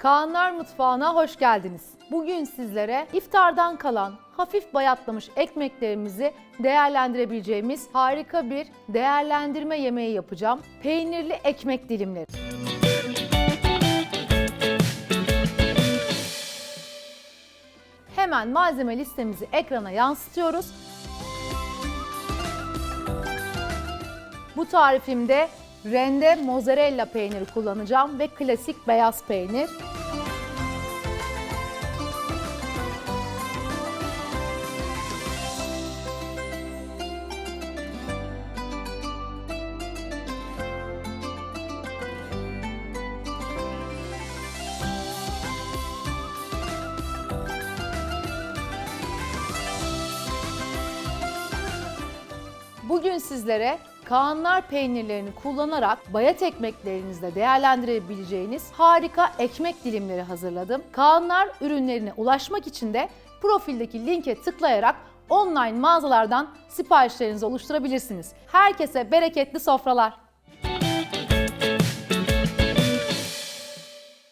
Kaanlar Mutfağı'na hoş geldiniz. Bugün sizlere iftardan kalan hafif bayatlamış ekmeklerimizi değerlendirebileceğimiz harika bir değerlendirme yemeği yapacağım. Peynirli ekmek dilimleri. Hemen malzeme listemizi ekrana yansıtıyoruz. Bu tarifimde rende mozzarella peyniri kullanacağım ve klasik beyaz peynir. Bugün sizlere Kaanlar peynirlerini kullanarak bayat ekmeklerinizde değerlendirebileceğiniz harika ekmek dilimleri hazırladım. Kaanlar ürünlerine ulaşmak için de profildeki linke tıklayarak online mağazalardan siparişlerinizi oluşturabilirsiniz. Herkese bereketli sofralar.